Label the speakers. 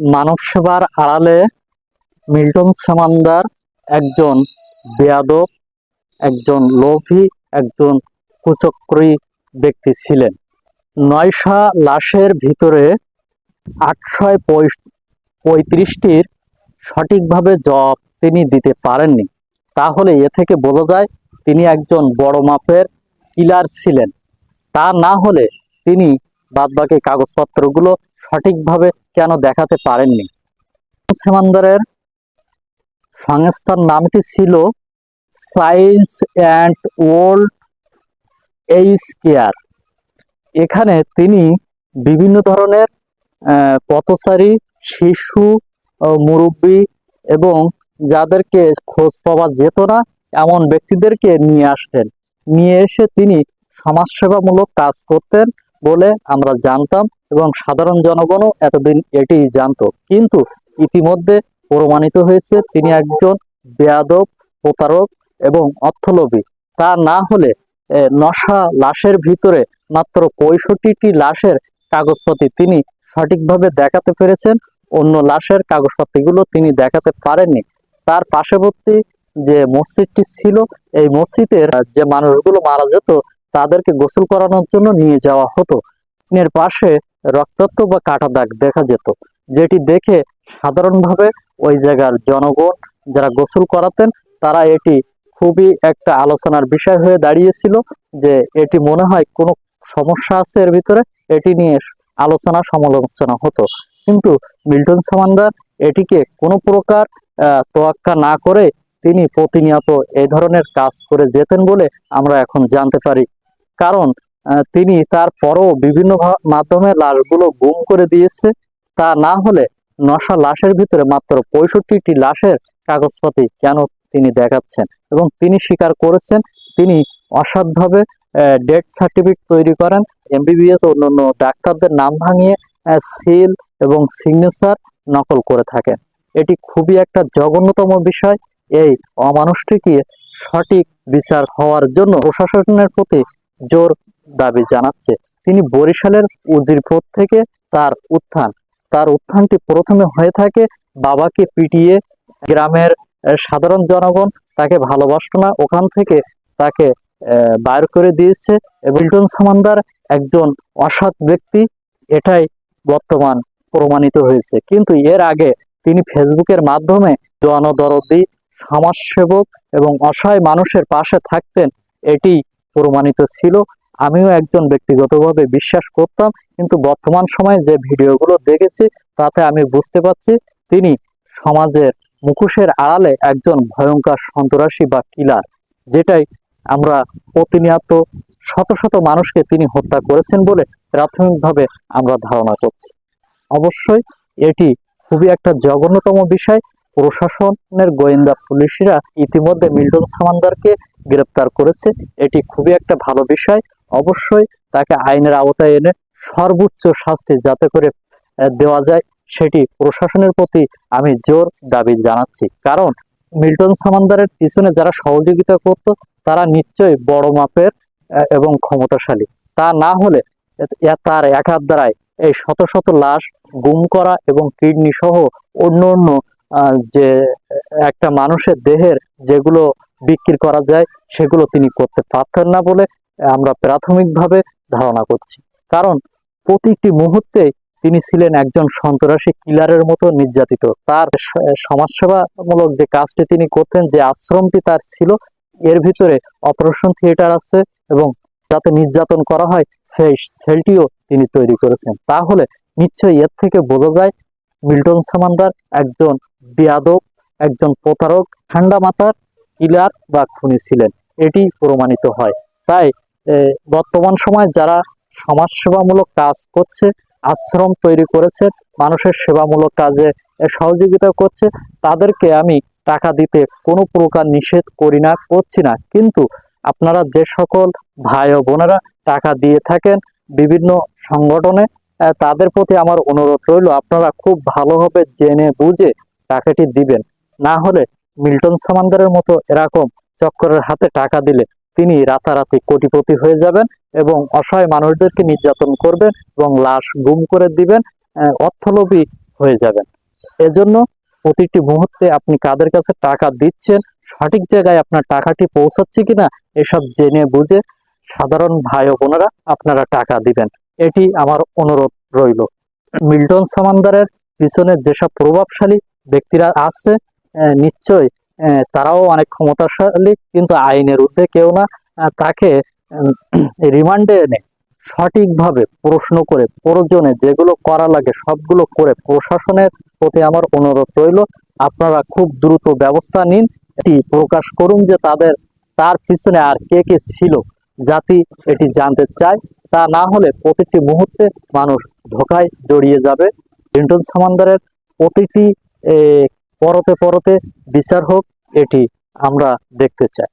Speaker 1: মানব সেবার আড়ালে মিল্টন সামান্দার একজন বেয়াদব, একজন লোভী, একজন কুচক্রী ব্যক্তি ছিলেন। নয়শা লাশের ভিতরে আটশয় পঁয়ত্রিশটির সঠিকভাবে জবাব তিনি দিতে পারেননি। তাহলে এ থেকে বোঝা যায় তিনি একজন বড় মাপের কিলার ছিলেন। তা না হলে তিনি বাদবাকি কাগজপত্রগুলো সঠিকভাবে কেন দেখাতে পারেননি? সেমান্দারের সংস্থার নামটি ছিল science and old age care এখানে তিনি বিভিন্ন ধরনের পথচারী, শিশু মুরব্বী এবং যাদেরকে খোঁজ পাওয়া যেত না, এমন ব্যক্তিদেরকে নিয়ে আসতেন। নিয়ে এসে তিনি সমাজসেবামূলক কাজ করতেন বলে আমরা জানতাম এবং সাধারণ জনগণও এতদিন এটি জানতো। কিন্তু ইতিমধ্যে প্রমাণিত হয়েছে তিনি একজন বেয়াদব, প্রতারক এবং অর্থলোভী। তা না হলে নশা লাশের ভিতরে মাত্র পঁয়ষট্টিটি লাশের কাগজপত্র তিনি সঠিকভাবে দেখাতে পেরেছেন, অন্য লাশের কাগজপত্রগুলো তিনি দেখাতে পারেননি। তার পার্শ্ববর্তী যে মসজিদটি ছিল, এই মসজিদের যে মানুষগুলো মারা যেত তাদেরকে গোসল করানোর জন্য নিয়ে যাওয়া হতো। এর পাশে রক্তাক্ত বা কাটা দাগ দেখা যেত, যেটি দেখে সাধারণভাবে ওই জায়গার জনগণ যারা গোসল করাতেন, তারা এটি খুবই একটা আলোচনার বিষয় হয়ে দাঁড়িয়েছিল যে এটি মনে হয় কোনো সমস্যা আছে এর ভিতরে, এটি নিয়ে আলোচনা সমালোচনা হতো। কিন্তু মিল্টন সামান্দার এটিকে কোনো প্রকার তোয়াক্কা না করে তিনি প্রতিনিয়ত এই ধরনের কাজ করে যেতেন বলে আমরা এখন জানতে পারি। কারণ তিনি তারপরও বিভিন্ন মাধ্যমে লাশগুলো গুম করে দিয়েছে। তা না হলে নশা লাশের ভিতরে মাত্র পঁয়ষট্টিটি লাশের কাগজপাতি কেন তিনি দেখাচ্ছেন? এবং তিনি স্বীকার করেছেন, তিনি অসৎভাবে ডেথ সার্টিফিকেট তৈরি করেন, এমবিবিএস অন্যান্য ডাক্তারদের নাম ভাঙিয়ে সিল এবং সিগনেচার নকল করে থাকেন। এটি খুবই একটা জঘন্যতম বিষয়। এই অমানুষটিকে সঠিক বিচার হওয়ার জন্য প্রশাসনের প্রতি জোর দাবি জানাচ্ছে। তিনি বরিশালের উজিরপুর থেকে তার উত্থান, তার উত্থানটি প্রথমে হয়ে থাকে বাবাকে পিটিয়ে গ্রামের সাধারণ জনগণ তাকে ভালোবাসতো না, ওখান থেকে তাকে বাইর করে দিয়েছে বিল্টন সামান্দার একজন অসৎ ব্যক্তি, এটাই বর্তমান প্রমাণিত হয়েছে। কিন্তু এর আগে তিনি ফেসবুকের মাধ্যমে জনদরদি সমাজসেবক এবং অসহায় মানুষের পাশে থাকতেন, এটি প্রমাণিত ছিল। আমিও একজন ব্যক্তিগতভাবে বিশ্বাস করতাম, কিন্তু বর্তমান সময়ে যে ভিডিওগুলো দেখেছি, তাতে আমি বুঝতে পারছি তিনি সমাজের মুখোশের আড়ালে একজন ভয়ঙ্কর সন্ত্রাসী বা কিলার, যেটাই আমরা প্রতিনিয়ত শত শত মানুষকে তিনি হত্যা করেছেন বলে প্রাথমিকভাবে আমরা ধারণা করছি। অবশ্যই এটি খুবই একটা জঘন্যতম বিষয়। প্রশাসনের গোয়েন্দা পুলিশরা ইতিমধ্যে মিল্টন সামান্দারকে গ্রেপ্তার করেছে। এটি খুবই একটা ভালো বিষয়। অবশ্যই তাকে আইনের আওতায় এনে সর্বোচ্চ শাস্তি যাতে করে দেওয়া যায়, সেটি প্রশাসনের প্রতি আমি জোর দাবি জানাচ্ছি। কারণ মিল্টন সামান্দারের পিছনে যারা সহযোগিতা করত, তারা নিশ্চয়ই বড় মাপের এবং ক্ষমতাশালী। তা না হলে তার একার দ্বারাই এই শত শত লাশ, গুম করা এবং কিডনি সহ অন্য অন্য যে একটা মানুষের দেহের যেগুলো বিক্রি করা যায়, সেগুলো তিনি করতে পারতেন না বলে আমরা প্রাথমিকভাবে ধারণা করছি। কারণ প্রতিটি মুহূর্তে তিনি ছিলেন একজন সন্ত্রাসী কিলারের মতো নির্যাতিত। তার সমাজসেবামূলক যে কাজটি তিনি করতেন, যে আশ্রমটি তার ছিল, এর ভিতরে অপারেশন থিয়েটার আছে এবং যাতে নির্যাতন করা হয়, সেই সেলটিও তিনি তৈরি করেছেন। তাহলে নিশ্চয়ই এর থেকে বোঝা যায়, মিল্টন সামান্দার একজন বেয়াদব, একজন প্রতারক, ঠান্ডা মাথার কিলার বা খুনি ছিলেন। এটি প্রমাণিত হয়। তাই বর্তমান সময়ে যারা সমাজসেবামূলক কাজ করছে, আশ্রম তৈরি করেছে, মানুষের সেবামূলক কাজে সহযোগিতা করছে, তাদেরকে আমি টাকা দিতে কোনো প্রকার নিষেধ করি না, করছি না। কিন্তু আপনারা যে সকল ভাই ও বোনেরা টাকা দিয়ে থাকেন বিভিন্ন সংগঠনে তাদের প্রতি আমার অনুরোধ রইল, আপনারা খুব ভালোভাবে জেনে বুঝে টাকাটি দিবেন। না হলে মিল্টন সামান্দারের মতো এরকম চক্করের হাতে টাকা দিলে তিনি রাতারাতি কোটিপতি হয়ে যাবেন এবং অসহায় মানুষদেরকে নির্যাতন করবেন এবং লাশ গুম করে দিবেন অর্থলোভী হয়ে যাবেন। এজন্য প্রতিটি মুহূর্তে আপনি কাদের কাছে টাকা দিচ্ছেন, সঠিক জায়গায় আপনার টাকাটি পৌঁছাচ্ছে কিনা, এসব জেনে বুঝে সাধারণ ভাই বোনেরা আপনারা টাকা দিবেন। এটি আমার অনুরোধ রইল। মিল্টন সামান্দারের পিছনে যেসব প্রভাবশালী ব্যক্তিরা আছে নিশ্চয় তারাও অনেক ক্ষমতাশালী, কিন্তু আইনের ঊর্ধ্বে কেউ না। তাকে রিমান্ডে এনে সঠিকভাবে প্রশ্ন করে, প্রয়োজনে যেগুলো করা লাগে সবগুলো করে প্রশাসনের প্রতি আমার অনুরোধ রইল, আপনারা খুব দ্রুত ব্যবস্থা নিন। এটি প্রকাশ করুন যে তাদের, তার পিছনে আর কে কে ছিল, জাতি এটি জানতে চায়। তা না হলে প্রতিটি মুহূর্তে মানুষ ধোকায় জড়িয়ে যাবে। লিন্টন সামান্দারের প্রতিটি পরতে পরতে বিচার হোক এটি আমরা দেখতে চাই।